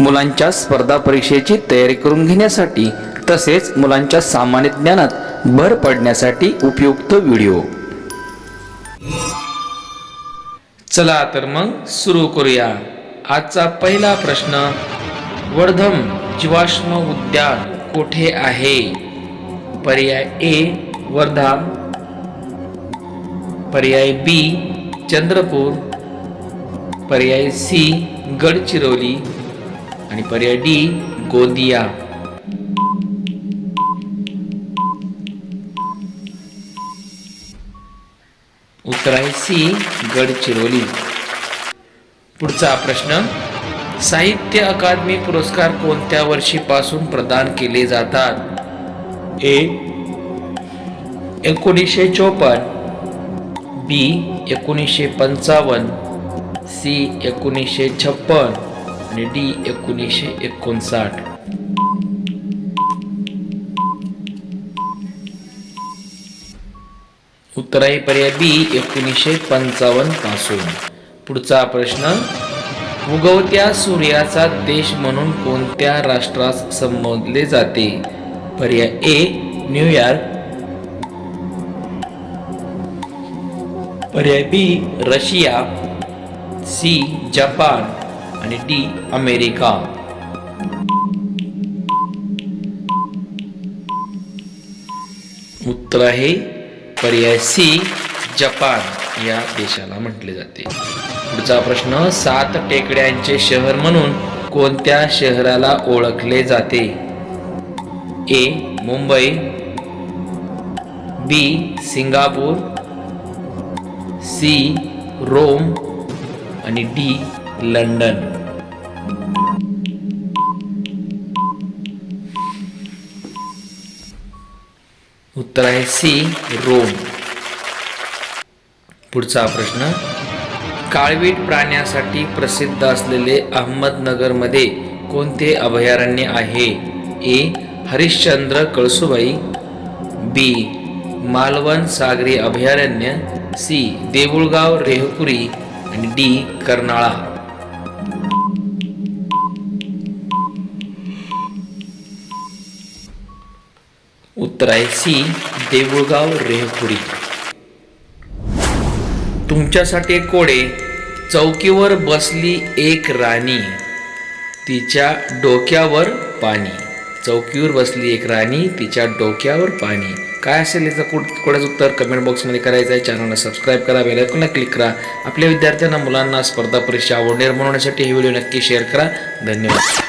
मुलांच्या स्पर्धा परीक्षेची तयारी करून घेण्यासाठी तसेच मुलांच्या सामान्य ज्ञानात भर पडण्यासाठी उपयुक्त व्हिडिओ. चला तर मग सुरू करूया. आजचा पहिला प्रश्न वर्धम जीवाश्म उद्यान कोठे आहे? पर्याय ए वर्धा पर्याय बी चंद्रपूर. पर्याय सी गडचिरोली. आणि पर्याय डी गोंदिया. उत्तर आहे सी गडचिरोली. पुढचा प्रश्न साहित्य अकादमी पुरस्कार कोणत्या वर्षीपासून प्रदान केले जातात? ए एकोणीसशे चोपन्न बी एकोणीसशे पंचावन्न. सी एकोणीसशे छप्पन. आणि डी एकोणीसशे एकोणसाठ. उत्तर आहे पर्याय बी एकोणीसशे पंचावन्नपासून. पुढचा प्रश्न उगवत्या सूर्याचा देश म्हणून कोणत्या राष्ट्रास संबोधले जाते? पर्याय ए न्यूयॉर्क पर्याय बी रशिया. C Japan. आणि डी अमेरिका. उत्तर आहे पर्याय सी जपान. या देशाला म्हटले जाते. पुढचा प्रश्न सात टेकड्यांचे शहर म्हणून कोणत्या शहराला ओळखले जाते? A Mumbai. B Singapore. C Rome. आणि डी लंडन. उत्तर आहे सी रोम. पुढचा प्रश्न. काळवीट प्राण्यासाठी प्रसिद्ध असलेले अहमदनगरमध्ये कोणते अभयारण्य आहे? ए हरिश्चंद्र कळसुबाई. बी मालवण सागरी अभयारण्य. सी देऊळगाव रेहकुरी. आणि डी कर्नाळा. उत्तर आहे सी देऊळगाव रेहपुरी. तुमच्यासाठी एक कोडे चौकीवर बसली एक राणी तिच्या डोक्यावर पाणी. चौकीवर बसली एक राणी तिच्या डोक्यावर पाणी. काय असेल याचं कुठ कोड्याचं उत्तर कमेंट बॉक्समध्ये करायचं आहे. चॅनलला सबस्क्राईब करा बेल आयकॉनला क्लिक करा. आपल्या विद्यार्थ्यांना मुलांना स्पर्धा परीक्षा आवड निर्माण होण्यासाठी हे व्हिडिओ नक्की शेअर करा. धन्यवाद.